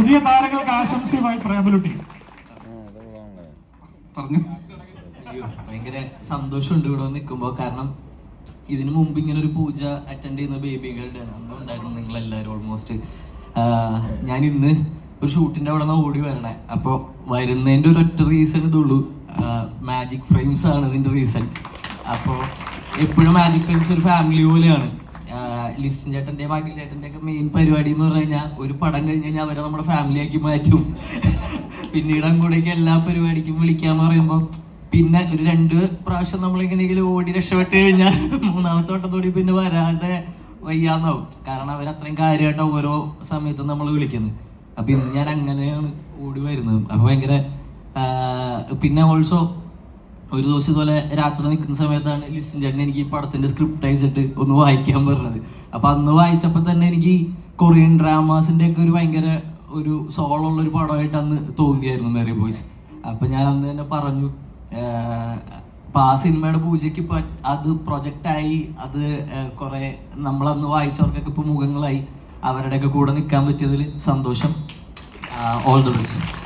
പുതിയ താരങ്ങൾക്ക് ആശംസയുമായി പ്രേമലുട്ടി. പറഞ്ഞു. ഭയങ്കര സന്തോഷമുണ്ട് ഇവിടെ നിൽക്കുമ്പോൾ കാരണം ഇതിനു മുമ്പ് ഇങ്ങനെ ഒരു പൂജ അറ്റൻഡ് ചെയ്യുന്ന ബേബികളുടെ അന്ന് ഉണ്ടായിരുന്നു നിങ്ങൾ എല്ലാവരും ഓൾമോസ്റ്റ് ഞാൻ ഇന്ന് ഒരു ഷൂട്ടിന്റെ അവിടെ നിന്ന് ഓടി വരണേ. അപ്പോൾ വരുന്നതിന്റെ ഒരു ഒറ്റ റീസൺ ഇതുള്ളൂ മാജിക് ഫ്രെയിംസ് ആണ് ഇതിന്റെ റീസൺ അപ്പോൾ എപ്പോഴും മാജിക് ഫ്രെയിംസ് ഒരു ഫാമിലി പോലെയാണ്. ലിസ്റ്റിൻ ചേട്ടന്റെ മാഗിൽ ചേട്ടന്റെ ഒക്കെ മെയിൻ പരിപാടി എന്ന് പറഞ്ഞു കഴിഞ്ഞാൽ ഒരു പടം കഴിഞ്ഞ് കഴിഞ്ഞാൽ അവരെ നമ്മുടെ ഫാമിലിയാക്കി മാറ്റും. പിന്നീട് അങ്ങോട്ടേക്ക് എല്ലാ പരിപാടിക്കും വിളിക്കാന്ന് പറയുമ്പോൾ പിന്നെ ഒരു രണ്ട് പ്രാവശ്യം നമ്മളെങ്ങനെയെങ്കിലും ഓടി രക്ഷപ്പെട്ട് കഴിഞ്ഞാൽ മൂന്നാമത്തെ വട്ടത്തോടി പിന്നെ വരാതെ വയ്യാന്നാവും. കാരണം അവർ അത്രയും ഓരോ സമയത്തും നമ്മൾ വിളിക്കുന്നത്. അപ്പം ഇന്ന് ഞാൻ അങ്ങനെയാണ് ഓടി വരുന്നത്. അപ്പം ഭയങ്കര പിന്നെ ഓൾസോ ഒരു ദിവസം ഇതുപോലെ രാത്രി നിൽക്കുന്ന സമയത്താണ് ലിസൺ ചേട്ടൻ എനിക്ക് ഈ പടത്തിന്റെ സ്ക്രിപ്റ്റ് അയച്ചിട്ട് ഒന്ന് വായിക്കാൻ പറഞ്ഞത്. അപ്പൊ അന്ന് വായിച്ചപ്പോൾ തന്നെ എനിക്ക് കൊറിയൻ ഡ്രാമാസിന്റെ ഒക്കെ ഒരു ഭയങ്കര ഒരു സോൾ ഉള്ള ഒരു പടമായിട്ട് അന്ന് തോന്നിയായിരുന്നു മേരി ബോയ്സ് അപ്പൊ ഞാൻ അന്ന് തന്നെ പറഞ്ഞു അപ്പൊ ആ സിനിമയുടെ പൂജയ്ക്ക് ഇപ്പൊ അത് പ്രൊജക്റ്റായി അത് കുറെ നമ്മളന്ന് വായിച്ചവർക്കൊക്കെ ഇപ്പൊ മുഖങ്ങളായി അവരുടെയൊക്കെ കൂടെ നിൽക്കാൻ പറ്റിയതിൽ സന്തോഷം. All the best